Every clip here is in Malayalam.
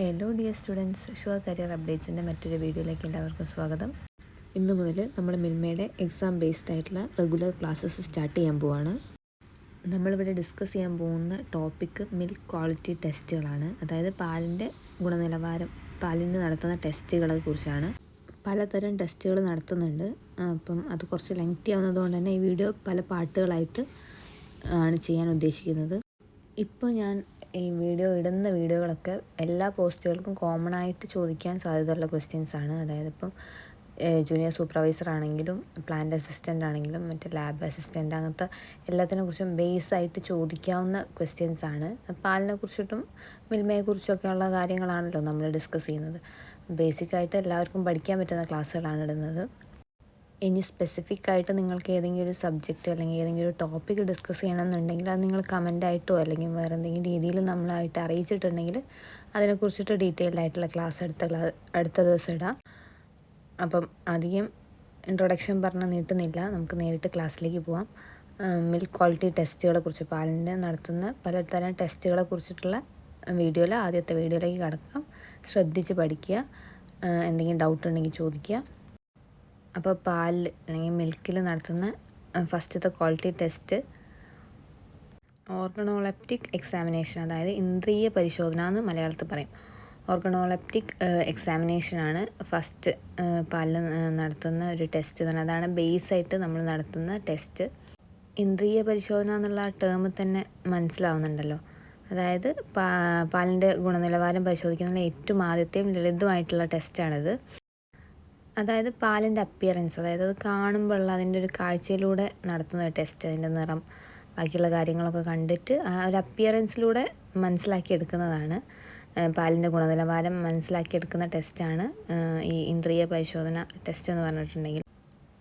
Hello dear students sure career അപ്ഡേറ്റ്സിന്റെ മറ്റൊരു വീഡിയോയിലേക്ക് എല്ലാവർക്കും സ്വാഗതം. ഇന്ന് മുതൽ നമ്മൾ മിൽമയുടെ എക്സാം ബേസ്ഡ് ആയിട്ടുള്ള റെഗുലർ ക്ലാസ്സസ് സ്റ്റാർട്ട് ചെയ്യാൻ പോവാണ്. നമ്മളിവിടെ ഡിസ്കസ് ചെയ്യാൻ പോകുന്ന ടോപ്പിക്ക് മിൽക്ക് ക്വാളിറ്റി ടെസ്റ്റുകളാണ് അതായത് പാലിന്റെ ഗുണനിലവാരം പാലിന് നടത്തുന്ന ടെസ്റ്റുകളെ കുറിച്ചാണ്. പലതരം ടെസ്റ്റുകൾ നടത്തുന്നുണ്ട്. അപ്പം അത് കുറച്ച് ലെങ്തി ആവുന്നതുകൊണ്ട് തന്നെ ഈ വീഡിയോ പല പാട്ടുകളായിട്ട് ആണ് ചെയ്യാൻ ഉദ്ദേശിക്കുന്നത്. ഇപ്പോൾ ഞാൻ ഈ വീഡിയോ ഇടുന്ന വീഡിയോകളൊക്കെ എല്ലാ പോസ്റ്റുകൾക്കും കോമൺ ആയിട്ട് ചോദിക്കാൻ സാധ്യതയുള്ള ക്വസ്റ്റ്യൻസ് ആണ്. അതായത് ഇപ്പം ജൂനിയർ സൂപ്പർവൈസർ ആണെങ്കിലും പ്ലാന്റ് അസിസ്റ്റന്റ് ആണെങ്കിലും മറ്റേ ലാബ് അസിസ്റ്റന്റ് അങ്ങനത്തെ എല്ലാത്തിനെ കുറിച്ചും ബേസ് ആയിട്ട് ചോദിക്കാവുന്ന ക്വസ്റ്റ്യൻസ് ആണ്. പാലിനെ കുറിച്ചിട്ടും മിൽമയെ കുറിച്ചൊക്കെയുള്ള കാര്യങ്ങളാണല്ലോ നമ്മൾ ഡിസ്കസ് ചെയ്യുന്നത്. ബേസിക്കായിട്ട് എല്ലാവർക്കും പഠിക്കാൻ പറ്റുന്ന ക്ലാസ്സുകളാണ് ഇടുന്നത്. ഇനി സ്പെസിഫിക് ആയിട്ട് നിങ്ങൾക്ക് ഏതെങ്കിലും ഒരു സബ്ജക്റ്റ് അല്ലെങ്കിൽ ഏതെങ്കിലും ഒരു ടോപ്പിക് ഡിസ്കസ് ചെയ്യണമെന്നുണ്ടെങ്കിൽ അത് നിങ്ങൾ കമന്റ് ആയിട്ടോ അല്ലെങ്കിൽ വേറെ എന്തെങ്കിലും രീതിയിൽ നമ്മളായിട്ട് അറിയിച്ചിട്ടുണ്ടെങ്കിൽ അതിനെക്കുറിച്ചിട്ട് ഡീറ്റെയിൽഡ് ആയിട്ടുള്ള ക്ലാസ് അടുത്ത അടുത്ത ദിവസം ഇടാം. അപ്പം അധികം ഇൻട്രൊഡക്ഷൻ പറഞ്ഞ് നീട്ടുന്നില്ല. നമുക്ക് നേരിട്ട് ക്ലാസ്സിലേക്ക് പോവാം. മിൽക്ക് ക്വാളിറ്റി ടെസ്റ്റുകളെ കുറിച്ച് പാലിന്റെ നടത്തുന്ന പലതരം ടെസ്റ്റുകളെ കുറിച്ചിട്ടുള്ള വീഡിയോയിൽ ആദ്യത്തെ വീഡിയോയിലേക്ക് കടക്കാം. ശ്രദ്ധിച്ച് പഠിക്കുക. എന്തെങ്കിലും ഡൗട്ട് ഉണ്ടെങ്കിൽ ചോദിക്കുക. അപ്പോൾ പാലിൽ അല്ലെങ്കിൽ മിൽക്കിൽ നടത്തുന്ന ഫസ്റ്റത്തെ ക്വാളിറ്റി ടെസ്റ്റ്. ഓർഗണോളപ്റ്റിക് എക്സാമിനേഷൻ അതായത് ഇന്ദ്രിയ പരിശോധന എന്ന് മലയാളത്തിൽ പറയും. ഓർഗണോളപ്റ്റിക് എക്സാമിനേഷനാണ് ഫസ്റ്റ് പാലിൽ നടത്തുന്ന ഒരു ടെസ്റ്റ് തന്നെ അതാണ് ബേസായിട്ട് നമ്മൾ നടത്തുന്ന ടെസ്റ്റ്. ഇന്ദ്രിയ പരിശോധന എന്നുള്ള ടേം തന്നെ മനസ്സിലാവുന്നുണ്ടല്ലോ. അതായത് പാലിന്റെ ഗുണനിലവാരം പരിശോധിക്കുന്ന ഏറ്റവും ആദ്യത്തെയും ലളിതമായിട്ടുള്ള ടെസ്റ്റാണിത് അതായത് പാലിന്റെ അപ്പിയറൻസ് അതായത് അത് കാണുമ്പോഴുള്ള അതിന്റെ ഒരു കാഴ്ചയിലൂടെ നടത്തുന്ന ഒരു ടെസ്റ്റ് അതിന്റെ നിറം ബാക്കിയുള്ള കാര്യങ്ങളൊക്കെ കണ്ടിട്ട് ആ ഒരു അപ്പിയറൻസിലൂടെ മനസ്സിലാക്കി എടുക്കുന്നതാണ്. പാലിന്റെ ഗുണനിലവാരം മനസ്സിലാക്കി മനസ്സിലാക്കിയെടുക്കുന്ന ടെസ്റ്റാണ് ഈ ഇന്ദ്രിയ പരിശോധന ടെസ്റ്റ് എന്ന് പറഞ്ഞിട്ടുണ്ടെങ്കിൽ.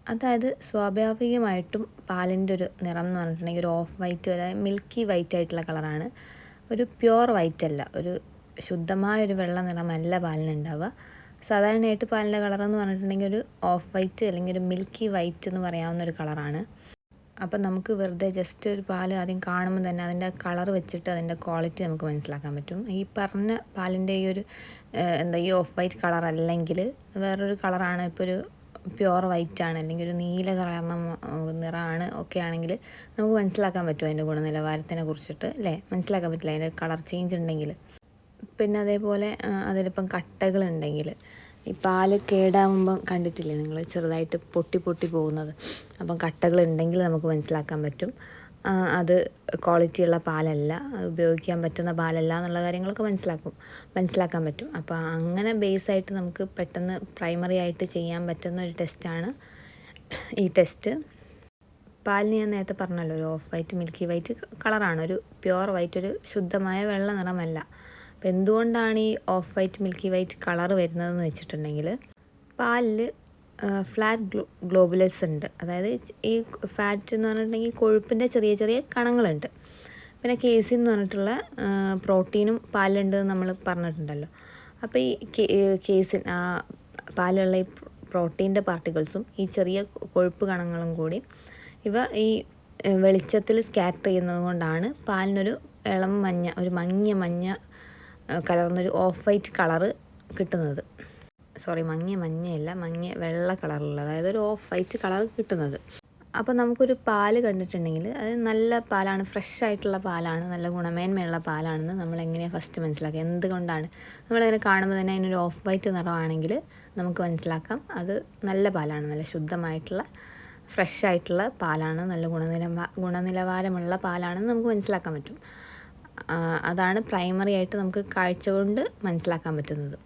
അതായത് സ്വാഭാവികമായിട്ടും പാലിന്റെ ഒരു നിറം എന്ന് പറഞ്ഞിട്ടുണ്ടെങ്കിൽ ഒരു ഓഫ് വൈറ്റ് അതായത് മിൽക്കി വൈറ്റ് ആയിട്ടുള്ള കളറാണ് ഒരു പ്യുവർ വൈറ്റ് അല്ല ഒരു ശുദ്ധമായ ഒരു വെള്ള നിറമല്ല പാലിനുണ്ടാവുക. സാധാരണയായിട്ട് പാലിന്റെ കളർ എന്ന് പറഞ്ഞിട്ടുണ്ടെങ്കിൽ ഒരു ഓഫ് വൈറ്റ് അല്ലെങ്കിൽ ഒരു മിൽക്കി വൈറ്റ് എന്ന് പറയാവുന്ന ഒരു കളറാണ്. അപ്പം നമുക്ക് വെറുതെ ജസ്റ്റ് ഒരു പാൽ ആദ്യം കാണുമ്പോൾ തന്നെ അതിന്റെ കളർ വെച്ചിട്ട് അതിന്റെ ക്വാളിറ്റി നമുക്ക് മനസ്സിലാക്കാൻ പറ്റും. ഈ പറഞ്ഞ പാലിന്റെ ഈ ഒരു എന്താ ഈ ഓഫ് വൈറ്റ് കളർ അല്ലെങ്കിൽ വേറൊരു കളറാണ് ഇപ്പോൾ ഒരു പ്യുവർ വൈറ്റ് ആണ് അല്ലെങ്കിൽ ഒരു നീല കളർന്ന നിറമാണ് ഒക്കെ ആണെങ്കിൽ നമുക്ക് മനസ്സിലാക്കാൻ പറ്റും അതിന്റെ ഗുണനിലവാരത്തിനെ കുറിച്ചിട്ട് അല്ലേ? മനസ്സിലാക്കാൻ പറ്റില്ല. അതിന്റെ കളർ ചേഞ്ച് ഉണ്ടെങ്കിൽ. പിന്നെ അതേപോലെ അതിലിപ്പം കട്ടകളുണ്ടെങ്കിൽ ഈ പാൽ കേടാവുമ്പം കണ്ടിട്ടില്ലേ നിങ്ങൾ? ചെറുതായിട്ട് പൊട്ടി പൊട്ടി പോകുന്നത്. അപ്പം കട്ടകളുണ്ടെങ്കിൽ നമുക്ക് മനസ്സിലാക്കാൻ പറ്റും. അത് ക്വാളിറ്റിയുള്ള പാലല്ല. അത് ഉപയോഗിക്കാൻ പറ്റുന്ന പാലല്ല എന്നുള്ള കാര്യങ്ങളൊക്കെ മനസ്സിലാക്കും. മനസ്സിലാക്കാൻ പറ്റും. അപ്പോൾ അങ്ങനെ ബേസായിട്ട് നമുക്ക് പെട്ടെന്ന് പ്രൈമറി ആയിട്ട് ചെയ്യാൻ പറ്റുന്ന ഒരു ടെസ്റ്റാണ് ഈ ടെസ്റ്റ് പാലിന് ഞാൻ നേരത്തെ പറഞ്ഞല്ലോ ഒരു ഓഫ് വൈറ്റ് മിൽക്കി വൈറ്റ് കളറാണ് ഒരു പ്യുവർ വൈറ്റ് ഒരു ശുദ്ധമായ വെള്ള നിറമല്ല. അപ്പോൾ എന്തുകൊണ്ടാണ് ഈ off white milky white colour വരുന്നതെന്ന് വെച്ചിട്ടുണ്ടെങ്കിൽ പാലിൽ ഫ്ലാറ്റ് ഗ്ലോ ഗ്ലോബുലസ് ഉണ്ട്. അതായത് ഈ ഫാറ്റ് എന്ന് പറഞ്ഞിട്ടുണ്ടെങ്കിൽ കൊഴുപ്പിന്റെ ചെറിയ ചെറിയ കണങ്ങളുണ്ട്. പിന്നെ കേസിൻ എന്ന് പറഞ്ഞിട്ടുള്ള പ്രോട്ടീനും പാലുണ്ട് എന്ന് നമ്മൾ പറഞ്ഞിട്ടുണ്ടല്ലോ. അപ്പോൾ ഈ കേസിൻ ആ പാലുള്ള ഈ പ്രോട്ടീന്റെ പാർട്ടിക്കിൾസും ഈ ചെറിയ കൊഴുപ്പ് കണങ്ങളും കൂടി ഇവ ഈ വെളിച്ചത്തിൽ സ്കാറ്റർ ചെയ്യുന്നത് കൊണ്ടാണ് പാലിനൊരു ഇളം മഞ്ഞ ഒരു മങ്ങിയ മഞ്ഞ കലർന്നൊരു ഓഫ് വൈറ്റ് കളറ് കിട്ടുന്നത്. സോറി മങ്ങിയ മഞ്ഞയല്ല മങ്ങിയ വെള്ള കളറുള്ള അതായത് ഒരു ഓഫ് വൈറ്റ് കളർ കിട്ടുന്നത്. അപ്പോൾ നമുക്കൊരു പാൽ കണ്ടിട്ടുണ്ടെങ്കിൽ അത് നല്ല പാലാണ് ഫ്രഷ് ആയിട്ടുള്ള പാലാണ് നല്ല ഗുണമേന്മയുള്ള പാലാണെന്ന് നമ്മൾ എങ്ങനെയാണ് ഫസ്റ്റ് മനസ്സിലാക്കുക. എന്തുകൊണ്ടാണ്? നമ്മളതിനെ കാണുമ്പോൾ തന്നെ അതിനൊരു ഓഫ് വൈറ്റ് നിറമാണെങ്കിൽ നമുക്ക് മനസ്സിലാക്കാം. അത് നല്ല പാലാണ് നല്ല ശുദ്ധമായിട്ടുള്ള ഫ്രഷ് ആയിട്ടുള്ള പാലാണ് നല്ല ഗുണനിലവാ ഗുണനിലവാരമുള്ള പാലാണെന്ന് നമുക്ക് മനസ്സിലാക്കാൻ പറ്റും. അതാണ് പ്രൈമറി ആയിട്ട് നമുക്ക് കാഴ്ച കൊണ്ട് മനസ്സിലാക്കാൻ പറ്റുന്നത്.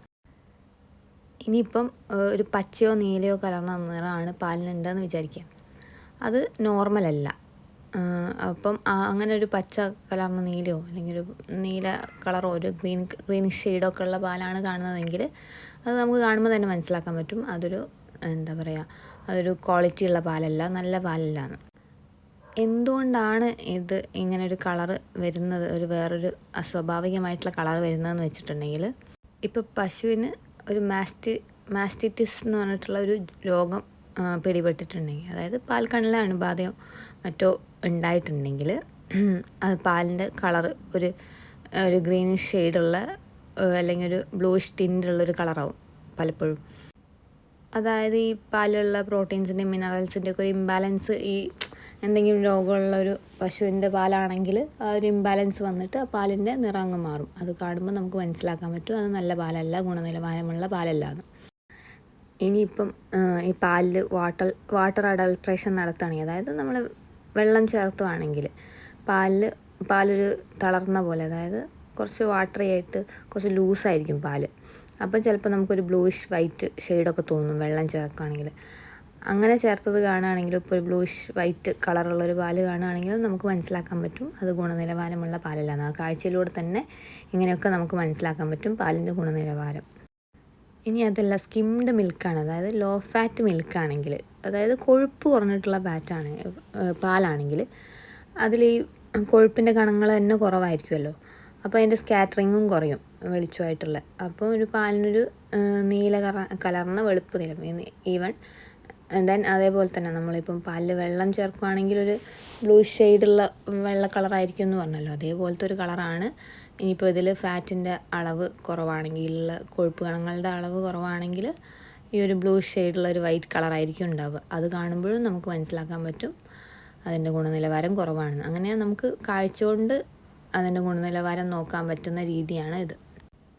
ഇനിയിപ്പം ഒരു പച്ചയോ നീലയോ കലർന്ന നിറമാണ് പാലിനുണ്ടെന്ന് വിചാരിക്കുക അത് നോർമലല്ല അപ്പം അങ്ങനെ ഒരു പച്ച കലർന്ന നീലയോ അല്ലെങ്കിൽ ഒരു നീല കളറോ ഒരു ഗ്രീൻ ഗ്രീൻ ഷെയ്ഡോ ഒക്കെ ഉള്ള പാലാണ് കാണുന്നതെങ്കിൽ അത് നമുക്ക് കാണുമ്പോൾ തന്നെ മനസ്സിലാക്കാൻ പറ്റും. അതൊരു എന്താ പറയുക അതൊരു ക്വാളിറ്റി ഉള്ള പാലല്ല നല്ല പാലല്ല എന്ന്. എന്തുകൊണ്ടാണ് ഇത് ഇങ്ങനെ ഒരു കളർ വരുന്നത്? ഒരു വേറൊരു അസ്വാഭാവികമായിട്ടുള്ള കളർ വരുന്നതെന്ന് വെച്ചിട്ടുണ്ടെങ്കിൽ ഇപ്പോൾ പശുവിന് ഒരു മാസ്റ്റി മാസ്റ്റിറ്റിസ് എന്ന് പറഞ്ഞിട്ടുള്ള ഒരു രോഗം പിടിപെട്ടിട്ടുണ്ടെങ്കിൽ അതായത് പാൽ കണ്ണിലെ അണുബാധയോ മറ്റോ ഉണ്ടായിട്ടുണ്ടെങ്കിൽ അത് പാലിന്റെ കളർ ഒരു ഒരു ഗ്രീനിഷ് ഷെയ്ഡുള്ള അല്ലെങ്കിൽ ഒരു ബ്ലൂയിഷ് ടിന്റുള്ളൊരു കളറാവും പലപ്പോഴും. അതായത് ഈ പാലിലുള്ള പ്രോട്ടീൻസിന്റെയും മിനറൽസിന്റെ ഒക്കെ ഒരു ഇംബാലൻസ് ഈ എന്തെങ്കിലും രോഗമുള്ള ഒരു പശുവിന്റെ പാലാണെങ്കിൽ ആ ഒരു ഇംബാലൻസ് വന്നിട്ട് ആ പാലിന്റെ നിറം അങ്ങ് മാറും. അത് കാണുമ്പോൾ നമുക്ക് മനസ്സിലാക്കാൻ പറ്റും അത് നല്ല പാലല്ല ഗുണനിലവാരമുള്ള പാലല്ല എന്ന്. ഇനിയിപ്പം ഈ പാലിൽ വാട്ടർ വാട്ടർ അഡൾട്രേഷൻ നടത്തുകയാണെങ്കിൽ അതായത് നമ്മൾ വെള്ളം ചേർത്തുവാണെങ്കിൽ പാലിൽ പാലൊരു തളർന്ന പോലെ അതായത് കുറച്ച് വാട്ടറി ആയിട്ട് കുറച്ച് ലൂസായിരിക്കും പാൽ. അപ്പം ചിലപ്പോൾ നമുക്കൊരു ബ്ലൂയിഷ് വൈറ്റ് ഷെയ്ഡൊക്കെ തോന്നും വെള്ളം ചേർക്കുകയാണെങ്കിൽ. അങ്ങനെ ചേർത്തത് കാണുകയാണെങ്കിലും ഇപ്പോൾ ഒരു ബ്ലൂഷ് വൈറ്റ് കളറുള്ള ഒരു പാൽ കാണുകയാണെങ്കിലും നമുക്ക് മനസ്സിലാക്കാൻ പറ്റും. അത് ഗുണനിലവാരമുള്ള പാലല്ല. ആ കാഴ്ചയിലൂടെ തന്നെ ഇങ്ങനെയൊക്കെ നമുക്ക് മനസ്സിലാക്കാൻ പറ്റും പാലിന്റെ ഗുണനിലവാരം. ഇനി അതല്ല സ്കിംഡ് മിൽക്കാണ് അതായത് ലോ ഫാറ്റ് മിൽക്കാണെങ്കിൽ അതായത് കൊഴുപ്പ് കുറഞ്ഞിട്ടുള്ള ഫാറ്റാണ് പാലാണെങ്കിൽ അതിൽ ഈ കൊഴുപ്പിന്റെ കണങ്ങൾ തന്നെ കുറവായിരിക്കുമല്ലോ. അപ്പോൾ അതിന്റെ സ്കാറ്ററിങ്ങും കുറയും വെളിച്ചമായിട്ടുള്ള. അപ്പോൾ ഒരു പാലിനൊരു നീല കറ കലർന്ന വെളുപ്പ് നിലം ഈവൻ ദെൻ അതേപോലെ തന്നെ നമ്മളിപ്പം പാലിൽ വെള്ളം ചേർക്കുകയാണെങ്കിൽ ഒരു ബ്ലൂ ഷെയ്ഡുള്ള വെള്ള കളറായിരിക്കും എന്ന് പറഞ്ഞല്ലോ. അതേപോലത്തെ ഒരു കളറാണ് ഇനിയിപ്പോൾ ഇതിൽ ഫാറ്റിന്റെ അളവ് കുറവാണെങ്കിൽ കൊഴുപ്പ് കണങ്ങളുടെ അളവ് കുറവാണെങ്കിൽ ഈ ഒരു ബ്ലൂ ഷെയ്ഡുള്ള ഒരു വൈറ്റ് കളറായിരിക്കും ഉണ്ടാവുക. അത് കാണുമ്പോഴും നമുക്ക് മനസ്സിലാക്കാൻ പറ്റും അതിന്റെ ഗുണനിലവാരം കുറവാണെന്ന്. അങ്ങനെ നമുക്ക് കാഴ്ച കൊണ്ട് അതിന്റെ ഗുണനിലവാരം നോക്കാൻ പറ്റുന്ന രീതിയാണ് ഇത്.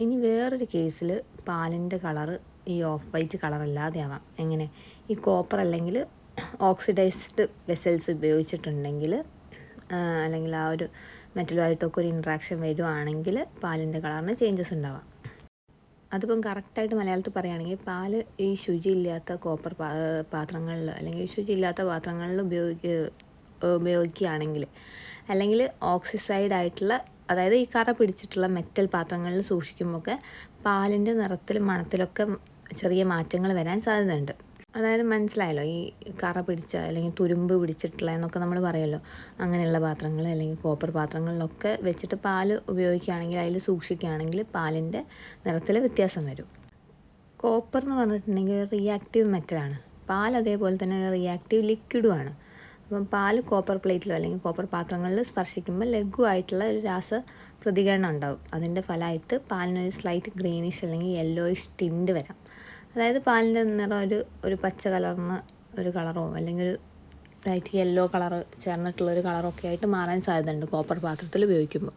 ഇനി വേറൊരു കേസിൽ പാലിന്റെ കളറ് ഈ ഓഫ് വൈറ്റ് കളറല്ലാതെ ആവാം എങ്ങനെ? ഈ കോപ്പർ അല്ലെങ്കിൽ ഓക്സിഡൈസ്ഡ് വെസൽസ് ഉപയോഗിച്ചിട്ടുണ്ടെങ്കിൽ അല്ലെങ്കിൽ ആ ഒരു മെറ്റലുമായിട്ടൊക്കെ ഒരു ഇൻട്രാക്ഷൻ വരുവാണെങ്കിൽ പാലിന്റെ കളറിന് ചേഞ്ചസ് ഉണ്ടാവാം. അതിപ്പം കറക്റ്റായിട്ട് മലയാളത്തിൽ പറയുകയാണെങ്കിൽ പാൽ ഈ ശുചിയില്ലാത്ത കോപ്പർ പാത്രങ്ങളിൽ അല്ലെങ്കിൽ ശുചിയില്ലാത്ത പാത്രങ്ങളിൽ ഉപയോഗിക്ക ഉപയോഗിക്കുകയാണെങ്കിൽ അല്ലെങ്കിൽ ഓക്സിസൈഡ് ആയിട്ടുള്ള അതായത് ഈ കറ പിടിച്ചിട്ടുള്ള മെറ്റൽ പാത്രങ്ങളിൽ സൂക്ഷിക്കുമ്പോഴൊക്കെ പാലിന്റെ നിറത്തിലും മണത്തിലൊക്കെ ചെറിയ മാറ്റങ്ങൾ വരാൻ സാധ്യതയുണ്ട്. അതായത് മനസ്സിലായല്ലോ ഈ കറ പിടിച്ച അല്ലെങ്കിൽ തുരുമ്പ് പിടിച്ചിട്ടുള്ള എന്നൊക്കെ നമ്മൾ പറയുമല്ലോ അങ്ങനെയുള്ള പാത്രങ്ങൾ അല്ലെങ്കിൽ കോപ്പർ പാത്രങ്ങളിലൊക്കെ വെച്ചിട്ട് പാൽ ഉപയോഗിക്കുകയാണെങ്കിൽ അതിൽ സൂക്ഷിക്കുകയാണെങ്കിൽ പാലിന്റെ നിറത്തിൽ വ്യത്യാസം വരും. കോപ്പർ എന്ന് പറഞ്ഞിട്ടുണ്ടെങ്കിൽ റിയാക്റ്റീവ് മെറ്റലാണ് പാൽ അതേപോലെ തന്നെ റിയാക്റ്റീവ് ലിക്വിഡുമാണ് അപ്പം പാൽ കോപ്പർ പ്ലേറ്റിലോ അല്ലെങ്കിൽ കോപ്പർ പാത്രങ്ങളിൽ സ്പർശിക്കുമ്പോൾ ലഘുവായിട്ടുള്ള ഒരു രാസ പ്രതികരണം ഉണ്ടാവും. അതിന്റെ ഫലമായിട്ട് പാലിനൊരു സ്ലൈറ്റ് ഗ്രീനിഷ് അല്ലെങ്കിൽ യെല്ലോയിഷ് ടിൻഡ് വരാം. അതായത് പാലിന്റെ നിറം ഒരു ഒരു പച്ച കലർന്ന ഒരു കളറോ അല്ലെങ്കിൽ ഒരു ലൈറ്റ് യെല്ലോ കളർ ചേർന്നിട്ടുള്ള ഒരു കളറൊക്കെ ആയിട്ട് മാറാൻ സാധ്യതയുണ്ട്. കോപ്പർ പാത്രത്തിൽ ഉപയോഗിക്കുമ്പോൾ.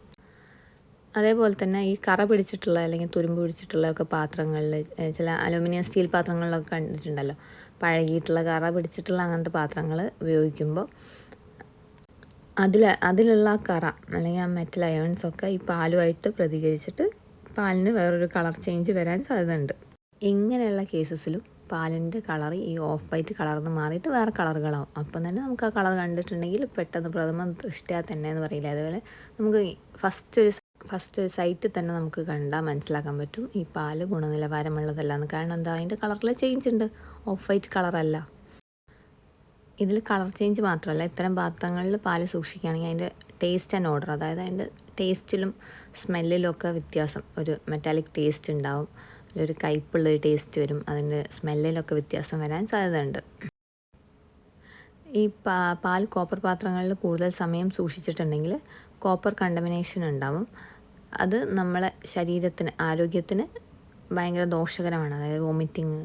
അതേപോലെ തന്നെ ഈ കറ പിടിച്ചിട്ടുള്ള അല്ലെങ്കിൽ തുരുമ്പ് പിടിച്ചിട്ടുള്ള ഒക്കെ പാത്രങ്ങളിൽ ചില അലുമിനിയം സ്റ്റീൽ പാത്രങ്ങളിലൊക്കെ കണ്ടിട്ടുണ്ടല്ലോ. പഴകിയിട്ടുള്ള കറ പിടിച്ചിട്ടുള്ള അങ്ങനത്തെ പാത്രങ്ങൾ ഉപയോഗിക്കുമ്പോൾ അതിൽ അതിലുള്ള ആ കറ അല്ലെങ്കിൽ ആ മെറ്റൽ അയോൺസ് ഒക്കെ ഈ പാലുമായിട്ട് പ്രതികരിച്ചിട്ട് പാലിന് വേറൊരു കളർ ചേഞ്ച് വരാൻ സാധ്യതയുണ്ട്. ഇങ്ങനെയുള്ള കേസസിലും പാലിന്റെ കളർ ഈ ഓഫ് വൈറ്റ് കളർന്ന് മാറിയിട്ട് വേറെ കളറുകളാവും. അപ്പം തന്നെ നമുക്ക് ആ കളർ കണ്ടിട്ടുണ്ടെങ്കിൽ പെട്ടെന്ന് പ്രഥമ ദൃഷ്ടിയാ തന്നെ എന്ന് പറയില്ല. അതുപോലെ നമുക്ക് ഫസ്റ്റ് ഒരു ഫസ്റ്റ് സൈറ്റിൽ തന്നെ നമുക്ക് കണ്ടാൽ മനസ്സിലാക്കാൻ പറ്റും ഈ പാൽ ഗുണനിലവാരമുള്ളതല്ലാന്ന്. കാരണം എന്താ അതിന്റെ കളറിൽ ചേഞ്ച് ഉണ്ട്. ഓഫ് വൈറ്റ് കളറല്ല. ഇതിൽ കളർ ചേഞ്ച് മാത്രമല്ല ഇത്തരം പാത്രങ്ങളിൽ പാൽ സൂക്ഷിക്കുകയാണെങ്കിൽ അതിന്റെ ടേസ്റ്റ് ആൻഡ് ഓർഡർ അതായത് അതിന്റെ ടേസ്റ്റിലും സ്മെല്ലിലും ഒക്കെ വ്യത്യാസം. ഒരു മെറ്റാലിക് ടേസ്റ്റ് ഉണ്ടാവും. ഒരു കയ്പുള്ള ഒരു ടേസ്റ്റ് വരും. അതിന്റെ സ്മെല്ലിലൊക്കെ വ്യത്യാസം വരാൻ സാധ്യതയുണ്ട്. ഈ പാ പാൽ കോപ്പർ പാത്രങ്ങളിൽ കൂടുതൽ സമയം സൂക്ഷിച്ചിട്ടുണ്ടെങ്കിൽ കോപ്പർ കണ്ടമിനേഷൻ ഉണ്ടാവും. അത് നമ്മളെ ശരീരത്തിന് ആരോഗ്യത്തിന് ഭയങ്കര ദോഷകരമാണ്. അതായത് വോമിറ്റിങ്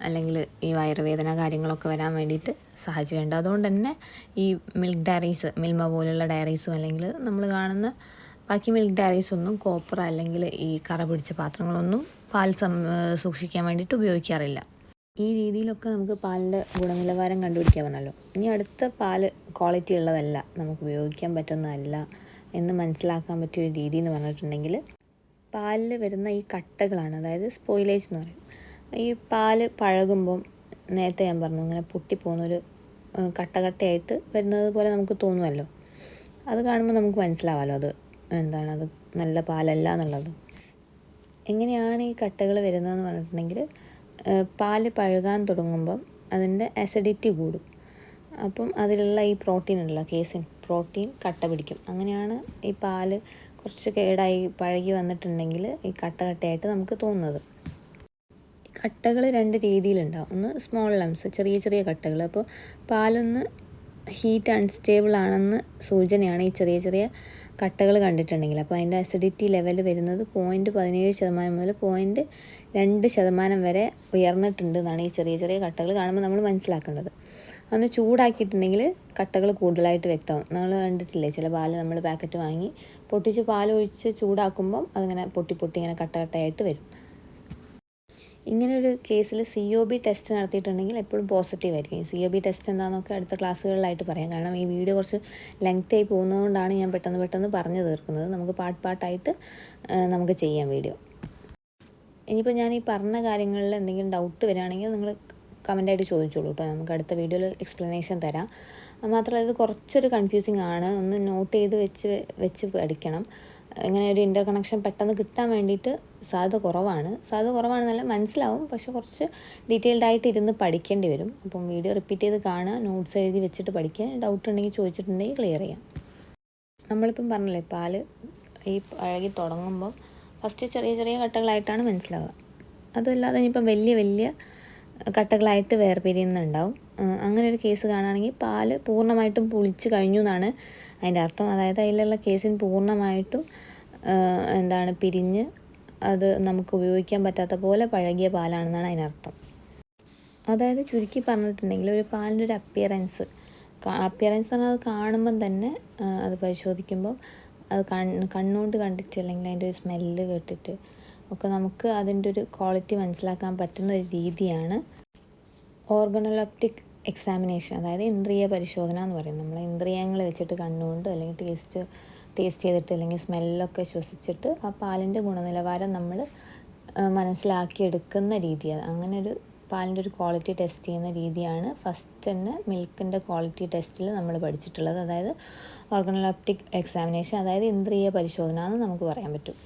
അല്ലെങ്കിൽ ഈ വയറുവേദന കാര്യങ്ങളൊക്കെ വരാൻ വേണ്ടിയിട്ട് സാഹചര്യമുണ്ട്. അതുകൊണ്ട് തന്നെ ഈ മിൽക്ക് ഡയറീസ് മിൽമ പോലുള്ള ഡയറീസും അല്ലെങ്കിൽ നമ്മൾ കാണുന്ന ബാക്കി മിൽക്ക് ഡയറീസ് ഒന്നും കോപ്പർ അല്ലെങ്കിൽ ഈ കറ പിടിച്ച പാത്രങ്ങളൊന്നും പാൽ സം സൂക്ഷിക്കാൻ വേണ്ടിയിട്ട് ഉപയോഗിക്കാറില്ല. ഈ രീതിയിലൊക്കെ നമുക്ക് പാലിന്റെ ഗുണനിലവാരം കണ്ടുപിടിക്കാൻ പറ്റണമല്ലോ ഇനി അടുത്ത പാൽ ക്വാളിറ്റി ഉള്ളതല്ല. നമുക്ക് ഉപയോഗിക്കാൻ പറ്റുന്നതല്ല എന്ന് മനസ്സിലാക്കാൻ പറ്റിയ ഒരു രീതി എന്ന് പറഞ്ഞിട്ടുണ്ടെങ്കിൽ പാലിൽ വരുന്ന ഈ കട്ടകളാണ്. അതായത് സ്പോയിലേജ് എന്ന് പറയും. ഈ പാൽ പഴകുമ്പം നേരത്തെ ഞാൻ പറഞ്ഞു ഇങ്ങനെ പൊട്ടിപ്പോകുന്നൊരു കട്ട കട്ടയായിട്ട് വരുന്നത് പോലെ നമുക്ക് തോന്നുമല്ലോ അത് കാണുമ്പോൾ നമുക്ക് മനസ്സിലാവാമല്ലോ അത്? എന്താണ് അത് നല്ല പാലല്ല എന്നുള്ളത്. എങ്ങനെയാണ് ഈ കട്ടകൾ വരുന്നതെന്ന് പറഞ്ഞിട്ടുണ്ടെങ്കിൽ പാൽ പഴുകാൻ തുടങ്ങുമ്പം അതിന്റെ അസിഡിറ്റി കൂടും. അപ്പം അതിലുള്ള ഈ പ്രോട്ടീൻ ഉണ്ടല്ലോ കേസിൻ പ്രോട്ടീൻ കട്ട പിടിക്കും. അങ്ങനെയാണ് ഈ പാൽ കുറച്ച് കേടായി പഴകി വന്നിട്ടുണ്ടെങ്കിൽ ഈ കട്ട കട്ടയായിട്ട് നമുക്ക് തോന്നുന്നത്. കട്ടകൾ രണ്ട് രീതിയിലുണ്ടാവും. ഒന്ന് സ്മോൾ ലംസ് ചെറിയ ചെറിയ കട്ടകൾ. അപ്പോൾ പാലൊന്ന് ഹീറ്റ് അൺസ്റ്റേബിൾ ആണെന്ന് സൂചനയാണ് ഈ ചെറിയ ചെറിയ കട്ടകൾ കണ്ടിട്ടുണ്ടെങ്കിൽ. അപ്പോൾ അതിന്റെ അസിഡിറ്റി ലെവൽ വരുന്നത് പോയിന്റ് പതിനേഴ് ശതമാനം മുതൽ പോയിന്റ് രണ്ട് ശതമാനം വരെ ഉയർന്നിട്ടുണ്ട് എന്നാണ് ഈ ചെറിയ ചെറിയ കട്ടകൾ കാണുമ്പോൾ നമ്മൾ മനസ്സിലാക്കേണ്ടത്. അന്ന് ചൂടാക്കിയിട്ടുണ്ടെങ്കിൽ കട്ടകൾ കൂടുതലായിട്ട് വ്യക്തമാവും. നമ്മൾ കണ്ടിട്ടില്ലേ ചില പാൽ നമ്മൾ പാക്കറ്റ് വാങ്ങി പൊട്ടിച്ച് പാലൊഴിച്ച് ചൂടാക്കുമ്പം അതിങ്ങനെ പൊട്ടി പൊട്ടി ഇങ്ങനെ കട്ട കട്ടയായിട്ട് വരും. ഇങ്ങനെ ഒരു കേസിൽ സി ഒ ബി ടെസ്റ്റ് നടത്തിയിട്ടുണ്ടെങ്കിൽ എപ്പോഴും പോസിറ്റീവ് ആയിരിക്കും. സി ഒ ബി ടെസ്റ്റ് എന്താണെന്നൊക്കെ അടുത്ത ക്ലാസ്സുകളിലായിട്ട് പറയാം. കാരണം ഈ വീഡിയോ കുറച്ച് ലെങ്ത് ആയി പോകുന്നതുകൊണ്ടാണ് ഞാൻ പെട്ടെന്ന് പെട്ടെന്ന് പറഞ്ഞു തീർക്കുന്നത്. നമുക്ക് പാട്ട് പാട്ടായിട്ട് നമുക്ക് ചെയ്യാം വീഡിയോ. ഇനിയിപ്പോൾ ഞാൻ ഈ പറഞ്ഞ കാര്യങ്ങളിൽ എന്തെങ്കിലും ഡൗട്ട് വരികയാണെങ്കിൽ നിങ്ങൾ കമന്റായിട്ട് ചോദിച്ചോളൂ കേട്ടോ നമുക്ക് അടുത്ത വീഡിയോയിൽ എക്സ്പ്ലനേഷൻ തരാം. മാത്രമല്ല ഇത് കുറച്ചൊരു കൺഫ്യൂസിങ് ആണ്. ഒന്ന് നോട്ട് ചെയ്ത് വെച്ച് വെച്ച് പഠിക്കണം. ഇങ്ങനെ ഒരു ഇന്റർ കണക്ഷൻ പെട്ടെന്ന് കിട്ടാൻ വേണ്ടിയിട്ട് സാധ്യത കുറവാണ്. സാധ്യത കുറവാണെന്നല്ല മനസ്സിലാവും. പക്ഷെ കുറച്ച് ഡീറ്റെയിൽഡ് ആയിട്ട് ഇരുന്ന് പഠിക്കേണ്ടി വരും. അപ്പം വീഡിയോ റിപ്പീറ്റ് ചെയ്ത് കാണുക നോട്ട്സ് എഴുതി വെച്ചിട്ട് പഠിക്കുക. ഡൗട്ട് ഉണ്ടെങ്കിൽ ചോദിച്ചിട്ടുണ്ടെങ്കിൽ ക്ലിയർ ചെയ്യാം. നമ്മളിപ്പം പറഞ്ഞല്ലേ പാൽ ഈ അഴകി തുടങ്ങുമ്പോൾ ഫസ്റ്റ് ചെറിയ ചെറിയ കട്ടകളായിട്ടാണ് മനസ്സിലാവുക. അതല്ലാതെ ഇനിയിപ്പം വലിയ വലിയ കട്ടകളായിട്ട് വേർപിരിയുന്നുണ്ടാവും. അങ്ങനെ ഒരു കേസ് കാണുകയാണെങ്കിൽ പാൽ പൂർണമായിട്ടും പുളിച്ച് കഴിഞ്ഞു എന്നാണ് അതിന്റെ അർത്ഥം. അതായത് അതിലുള്ള കേസിന് പൂർണമായിട്ടും എന്താണ് പിരിഞ്ഞ് അത് നമുക്ക് ഉപയോഗിക്കാൻ പറ്റാത്ത പോലെ പഴകിയ പാലാണെന്നാണ് അതിനർത്ഥം. അതായത് ചുരുക്കി പറഞ്ഞിട്ടുണ്ടെങ്കിൽ ഒരു പാലിന്റെ ഒരു അപ്പിയറൻസ് അപ്പിയറൻസ് പറഞ്ഞാൽ അത് കാണുമ്പം തന്നെ അത് പരിശോധിക്കുമ്പോൾ അത് കണ്ണുകൊണ്ട് കണ്ടിട്ട് അല്ലെങ്കിൽ അതിന്റെ ഒരു സ്മെല്ല് കേട്ടിട്ട് ഒക്കെ നമുക്ക് അതിന്റെ ഒരു ക്വാളിറ്റി മനസ്സിലാക്കാൻ പറ്റുന്ന ഒരു രീതിയാണ് ഓർഗണോലപ്റ്റിക് എക്സാമിനേഷൻ അതായത് ഇന്ദ്രിയ പരിശോധന എന്ന് പറയും. നമ്മൾ ഇന്ദ്രിയങ്ങൾ വെച്ചിട്ട് കണ്ണുകൊണ്ട് അല്ലെങ്കിൽ ടേസ്റ്റ് ടേസ്റ്റ് ചെയ്തിട്ട് അല്ലെങ്കിൽ സ്മെല്ലൊക്കെ ശ്വസിച്ചിട്ട് ആ പാലിന്റെ ഗുണനിലവാരം നമ്മൾ മനസ്സിലാക്കിയെടുക്കുന്ന രീതിയാണ്. അങ്ങനെ ഒരു പാലിന്റെ ഒരു ക്വാളിറ്റി ടെസ്റ്റ് ചെയ്യുന്ന രീതിയാണ് ഫസ്റ്റ് തന്നെ മിൽക്കിന്റെ ക്വാളിറ്റി ടെസ്റ്റിൽ നമ്മൾ പഠിച്ചിട്ടുള്ളത്. അതായത് ഓർഗണോലപ്റ്റിക് എക്സാമിനേഷൻ അതായത് ഇന്ദ്രിയ പരിശോധന എന്ന് നമുക്ക് പറയാൻ പറ്റും.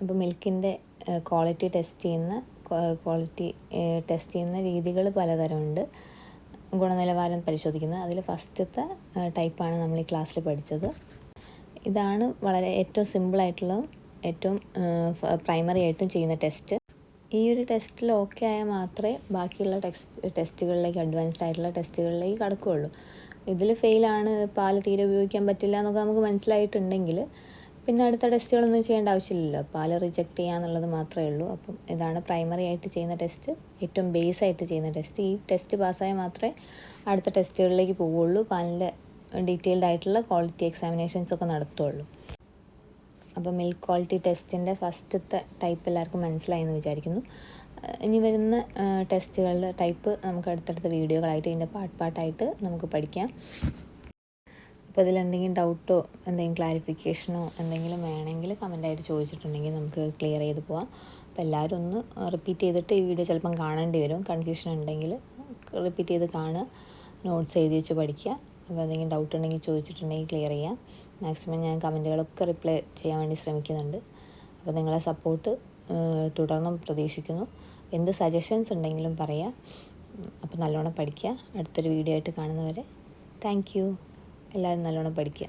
അപ്പോൾ മിൽക്കിന്റെ ക്വാളിറ്റി ടെസ്റ്റ് ചെയ്യുന്ന ക്വാളിറ്റി ടെസ്റ്റ് ചെയ്യുന്ന രീതികൾ പലതരമുണ്ട്. ഗുണനിലവാരം പരിശോധിക്കുന്നത്. അതിൽ ഫസ്റ്റത്തെ ടൈപ്പാണ് നമ്മൾ ഈ ക്ലാസ്സിൽ പഠിച്ചത്. ഇതാണ് വളരെ ഏറ്റവും സിമ്പിളായിട്ടുള്ള ഏറ്റവും പ്രൈമറി ആയിട്ടും ചെയ്യുന്ന ടെസ്റ്റ് ഈ ഒരു ടെസ്റ്റിൽ ഓക്കെ ആയാൽ മാത്രമേ ബാക്കിയുള്ള ടെസ്റ്റ് ടെസ്റ്റുകളിലേക്ക് അഡ്വാൻസ്ഡ് ആയിട്ടുള്ള ടെസ്റ്റുകളിലേക്ക് കടക്കുകയുള്ളൂ. ഇതിൽ ഫെയിലാണ് പാൽ തീരെ ഉപയോഗിക്കാൻ പറ്റില്ല എന്നൊക്കെ നമുക്ക് മനസ്സിലായിട്ടുണ്ടെങ്കിൽ പിന്നെ അടുത്ത ടെസ്റ്റുകളൊന്നും ചെയ്യേണ്ട ആവശ്യമില്ലല്ലോ. പാൽ റിജക്റ്റ് ചെയ്യുക എന്നുള്ളത് മാത്രമേ ഉള്ളൂ. അപ്പം ഇതാണ് പ്രൈമറി ആയിട്ട് ചെയ്യുന്ന ടെസ്റ്റ് ഏറ്റവും ബേസ് ആയിട്ട് ചെയ്യുന്ന ടെസ്റ്റ് ഈ ടെസ്റ്റ് പാസ്സായാൽ മാത്രമേ അടുത്ത ടെസ്റ്റുകളിലേക്ക് പോവുള്ളൂ പാലിന്റെ ഡീറ്റെയിൽഡ് ആയിട്ടുള്ള ക്വാളിറ്റി എക്സാമിനേഷൻസ് ഒക്കെ നടത്തുള്ളൂ അപ്പോൾ മിൽക്ക് ക്വാളിറ്റി ടെസ്റ്റിന്റെ ഫസ്റ്റത്തെ ടൈപ്പ് എല്ലാവർക്കും മനസ്സിലായെന്ന് വിചാരിക്കുന്നു. ഇനി വരുന്ന ടെസ്റ്റുകളുടെ ടൈപ്പ് നമുക്ക് അടുത്തടുത്ത വീഡിയോകളായിട്ട് ഇതിന്റെ പാട്ട് പാട്ടായിട്ട് നമുക്ക് പഠിക്കാം. അപ്പോൾ അതിൽ എന്തെങ്കിലും ഡൗട്ടോ എന്തെങ്കിലും ക്ലാരിഫിക്കേഷനോ എന്തെങ്കിലും വേണമെങ്കിൽ കമന്റായിട്ട് ചോദിച്ചിട്ടുണ്ടെങ്കിൽ നമുക്ക് ക്ലിയർ ചെയ്ത് പോവാം. അപ്പോൾ എല്ലാവരും ഒന്ന് റിപ്പീറ്റ് ചെയ്തിട്ട് ഈ വീഡിയോ ചിലപ്പം കാണേണ്ടി വരും. കൺഫ്യൂഷൻ ഉണ്ടെങ്കിൽ റിപ്പീറ്റ് ചെയ്ത് കാണുക. നോട്ട്സ് എഴുതി വെച്ച് പഠിക്കുക. അപ്പോൾ എന്തെങ്കിലും ഡൗട്ട് ഉണ്ടെങ്കിൽ ചോദിച്ചിട്ടുണ്ടെങ്കിൽ ക്ലിയർ ചെയ്യാം. മാക്സിമം ഞാൻ കമന്റുകളൊക്കെ റിപ്ലൈ ചെയ്യാൻ വേണ്ടി ശ്രമിക്കുന്നുണ്ട്. അപ്പോൾ നിങ്ങളെ സപ്പോർട്ട് തുടർന്നും പ്രതീക്ഷിക്കുന്നു. എന്ത് സജഷൻസ് ഉണ്ടെങ്കിലും പറയാം. അപ്പോൾ നല്ലോണം പഠിക്കുക. അടുത്തൊരു വീഡിയോ ആയിട്ട് കാണുന്നവരെ താങ്ക് എല്ലാവരും നല്ലോണം പഠിക്കുക.